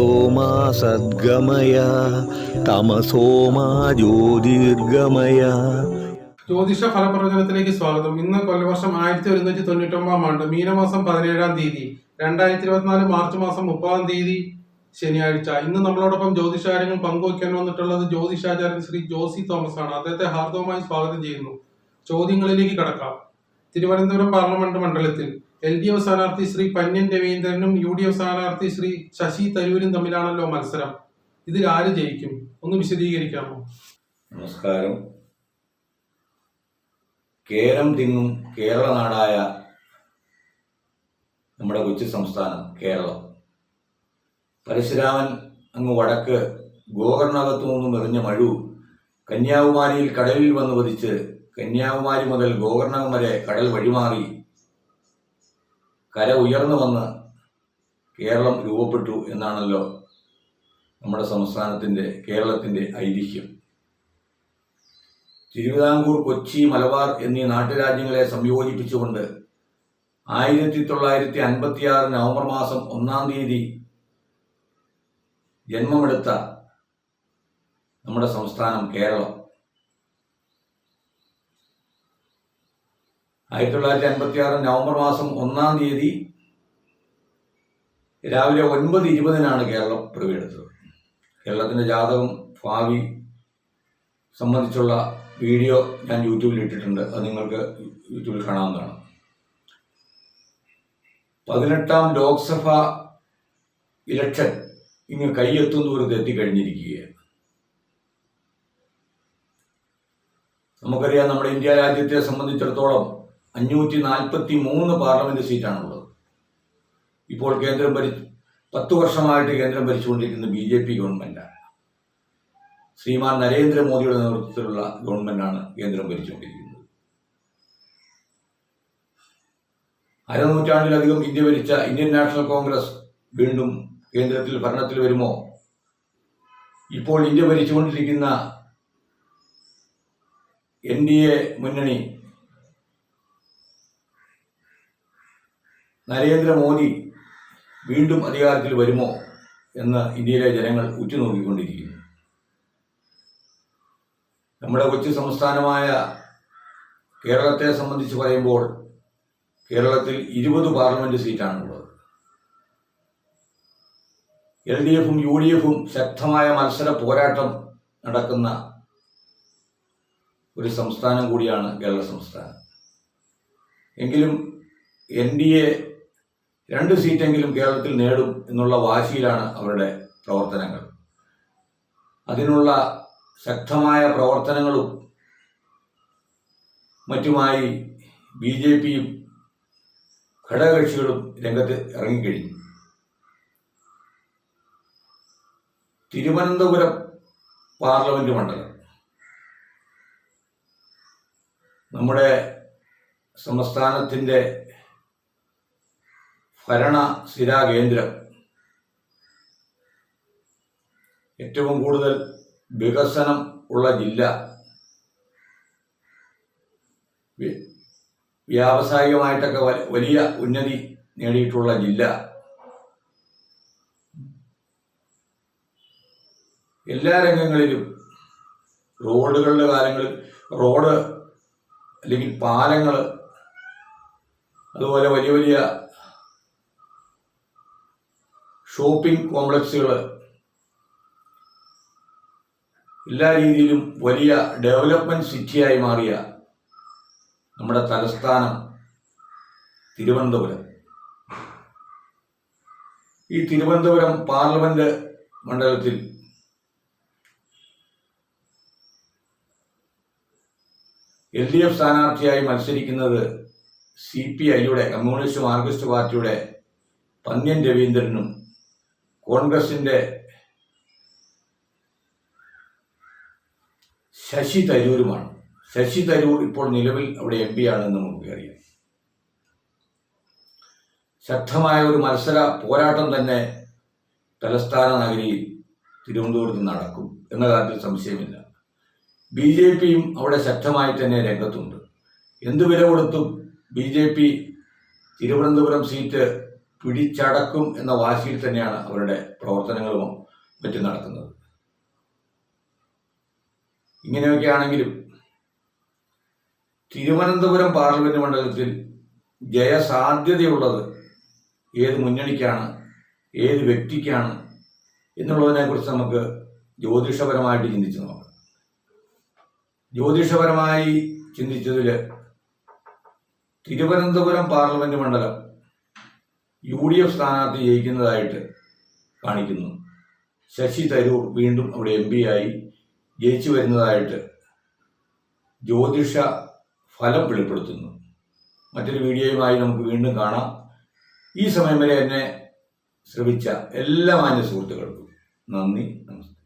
സത്യോമാ സദ്ഗമയ തമസോമാ ജ്യോതിർഗമയ. ജ്യോതിഷ ഫലപ്രവചനത്തിലേക്ക് സ്വാഗതം. ഇന്ന് കൊല്ലവർഷം ആയിരത്തി ഒരുന്നൂറ്റി തൊണ്ണൂറ്റി ഒമ്പതാം ആണ്ട് മീനമാസം പതിനേഴാം തീയതി രണ്ടായിരത്തി ഇരുപത്തിനാല് മാർച്ച് മാസം മുപ്പതാം തീയതി ശനിയാഴ്ച. ഇന്ന് നമ്മളോടൊപ്പം ജ്യോതിഷാര്യങ്ങൾ പങ്കുവയ്ക്കാൻ വന്നിട്ടുള്ളത് ജ്യോതിഷാചാര്യൻ ശ്രീ ജോസി തോമസ് ആണ് അദ്ദേഹത്തെ ഹാർദവമായി സ്വാഗതം ചെയ്യുന്നു. ചോദ്യങ്ങളിലേക്ക് കടക്കാം. തിരുവനന്തപുരം പാർലമെന്റ് മണ്ഡലത്തിൽ എൽ ഡി എഫ് സ്ഥാനാർത്ഥി ശ്രീ പന്യൻ രവീന്ദ്രനും യു ഡി എഫ് സ്ഥാനാർത്ഥി ശ്രീ ശശി തരൂരും തമ്മിലാണല്ലോ മത്സരം. ഇതിൽ ആര് ജയിക്കും? ഒന്ന് വിശദീകരിക്കാമോ? നമസ്കാരം. കേരം തിങ്ങും കേരള നാടായ നമ്മുടെ കൊച്ചു സംസ്ഥാനം കേരളം. പരശുരാമൻ അങ്ങ് വടക്ക് ഗോകർണകത്തു നിന്നും എറിഞ്ഞ മഴു കന്യാകുമാരിയിൽ കടലിൽ വന്ന് പതിച്ച് കന്യാകുമാരി മുതൽ ഗോകർണകം വരെ കടൽ വഴിമാറി കര ഉയർന്നു വന്ന് കേരളം രൂപപ്പെട്ടു എന്നാണല്ലോ നമ്മുടെ സംസ്ഥാനത്തിന്റെ കേരളത്തിന്റെ ഐതിഹ്യം. തിരുവിതാംകൂർ കൊച്ചി മലബാർ എന്നീ നാട്ടുരാജ്യങ്ങളെ സംയോജിപ്പിച്ചുകൊണ്ട് ആയിരത്തി തൊള്ളായിരത്തി അൻപത്തിയാറ് നവംബർ മാസം ഒന്നാം തീയതി ജന്മമെടുത്ത നമ്മുടെ സംസ്ഥാനം കേരളം. ആയിരത്തി തൊള്ളായിരത്തി അൻപത്തിയാറ് നവംബർ മാസം ഒന്നാം തീയതി രാവിലെ ഒൻപത് ഇരുപതിനാണ് കേരളം പിറവിയെടുത്തത് കേരളത്തിന്റെ ജാതകം ഭാവി സംബന്ധിച്ചുള്ള വീഡിയോ ഞാൻ യൂട്യൂബിൽ ഇട്ടിട്ടുണ്ട്. അത് നിങ്ങൾക്ക് യൂട്യൂബിൽ കാണാവുന്നതാണ്. പതിനെട്ടാം ലോക്സഭ ഇലക്ഷൻ ഇങ്ങ് കൈയെത്തും ദൂരത്ത് എത്തിക്കഴിഞ്ഞിരിക്കുകയാണ് നമുക്കറിയാം നമ്മുടെ ഇന്ത്യ രാജ്യത്തെ സംബന്ധിച്ചിടത്തോളം അഞ്ഞൂറ്റി നാൽപ്പത്തി മൂന്ന് പാർലമെന്റ് സീറ്റാണുള്ളത്. ഇപ്പോൾ കേന്ദ്രം ഭരി പത്ത് വർഷമായിട്ട് കേന്ദ്രം ഭരിച്ചുകൊണ്ടിരിക്കുന്ന ബി ജെ പി ഗവൺമെന്റാണ്. ശ്രീമാൻ നരേന്ദ്രമോദിയുടെ നേതൃത്വത്തിലുള്ള ഗവൺമെന്റാണ് കേന്ദ്രം ഭരിച്ചുകൊണ്ടിരിക്കുന്നത്. അരനൂറ്റാണ്ടിലധികം ഇന്ത്യ ഭരിച്ച ഇന്ത്യൻ നാഷണൽ കോൺഗ്രസ് വീണ്ടും കേന്ദ്രത്തിൽ ഭരണത്തിൽ വരുമോ? ഇപ്പോൾ ഇന്ത്യ ഭരിച്ചുകൊണ്ടിരിക്കുന്ന എൻ ഡി എ മുന്നണി നരേന്ദ്രമോദി വീണ്ടും അധികാരത്തിൽ വരുമോ എന്ന് ഇന്ത്യയിലെ ജനങ്ങൾ ഉറ്റുനോക്കിക്കൊണ്ടിരിക്കുന്നു. നമ്മുടെ കൊച്ചു സംസ്ഥാനമായ കേരളത്തെ സംബന്ധിച്ച് പറയുമ്പോൾ കേരളത്തിൽ ഇരുപത് പാർലമെന്റ് സീറ്റാണുള്ളത്. എൽ ഡി എഫും യു ഡി എഫും ശക്തമായ മത്സര പോരാട്ടം നടക്കുന്ന ഒരു സംസ്ഥാനം കൂടിയാണ് കേരള സംസ്ഥാനം. എങ്കിലും എൻ ഡി എ രണ്ട് സീറ്റെങ്കിലും കേരളത്തിൽ നേടും എന്നുള്ള വാശിയിലാണ് അവരുടെ പ്രവർത്തനങ്ങൾ. അതിനുള്ള ശക്തമായ പ്രവർത്തനങ്ങളും മറ്റുമായി ബി ജെ പിയും ഘടകകക്ഷികളും രംഗത്ത് ഇറങ്ങിക്കഴിഞ്ഞു. തിരുവനന്തപുരം പാർലമെന്റ് മണ്ഡലം. നമ്മുടെ സംസ്ഥാനത്തിന്റെ ഭരണ സ്ഥിരാ കേന്ദ്രം ഏറ്റവും കൂടുതൽ വികസനം ഉള്ള ജില്ല. വ്യാവസായികമായിട്ടൊക്കെ വലിയ ഉന്നതി നേടിയിട്ടുള്ള ജില്ല. എല്ലാ രംഗങ്ങളിലും റോഡുകളുടെ കാര്യങ്ങളിൽ റോഡ് അല്ലെങ്കിൽ പാലങ്ങൾ അതുപോലെ വലിയ വലിയ ഷോപ്പിംഗ് കോംപ്ലക്സുകൾ എല്ലാ രീതിയിലും വലിയ ഡെവലപ്മെന്റ് സിറ്റിയായി മാറിയ നമ്മുടെ തലസ്ഥാനം തിരുവനന്തപുരം. ഈ തിരുവനന്തപുരം പാർലമെന്റ് മണ്ഡലത്തിൽ എൽ ഡി എഫ് സ്ഥാനാർത്ഥിയായി മത്സരിക്കുന്നത് സി പി ഐയുടെ കമ്മ്യൂണിസ്റ്റ് മാർക്സിസ്റ്റ് പാർട്ടിയുടെ പന്ന്യൻ രവീന്ദ്രനും കോൺഗ്രസിന്റെ ശശി തരൂരുമാണ്. ശശി തരൂർ ഇപ്പോൾ നിലവിൽ അവിടെ എം പി ആണെന്ന് നമുക്ക് അറിയാം. ശക്തമായ ഒരു മത്സര പോരാട്ടം തന്നെ തലസ്ഥാന നഗരിയിൽ തിരുവനന്തപുരത്ത് നടക്കും എന്ന കാര്യത്തിൽ സംശയമില്ല. ബി ജെ പിയും അവിടെ ശക്തമായി തന്നെ രംഗത്തുണ്ട്. എന്തു വില കൊടുത്തും B J P Thiruvananthapuram seat പിടിച്ചടക്കും എന്ന വാശിയിൽ തന്നെയാണ് അവരുടെ പ്രവർത്തനങ്ങളും മറ്റും നടക്കുന്നത്. ഇങ്ങനെയൊക്കെയാണെങ്കിലും തിരുവനന്തപുരം പാർലമെന്റ് മണ്ഡലത്തിൽ ജയസാധ്യതയുള്ളത് ഏത് മുന്നണിക്കാണ് ഏത് വ്യക്തിക്കാണ് എന്നുള്ളതിനെക്കുറിച്ച് നമുക്ക് ജ്യോതിഷപരമായിട്ട് ചിന്തിച്ചു നോക്കാം. ജ്യോതിഷപരമായി ചിന്തിച്ചതിൽ തിരുവനന്തപുരം പാർലമെന്റ് മണ്ഡലം യു ഡി എഫ് സ്ഥാനാർത്ഥി ജയിക്കുന്നതായിട്ട് കാണിക്കുന്നു. ശശി തരൂർ വീണ്ടും അവിടെ എം പി ആയി ജയിച്ചു വരുന്നതായിട്ട് ജ്യോതിഷ ഫലം വെളിപ്പെടുത്തുന്നു. മറ്റൊരു വീഡിയോയുമായി നമുക്ക് വീണ്ടും കാണാം. ഈ സമയം വരെ എന്നെ ശ്രമിച്ച എല്ലാ മാന്യ സുഹൃത്തുക്കൾക്കും നന്ദി നമസ്കാരം.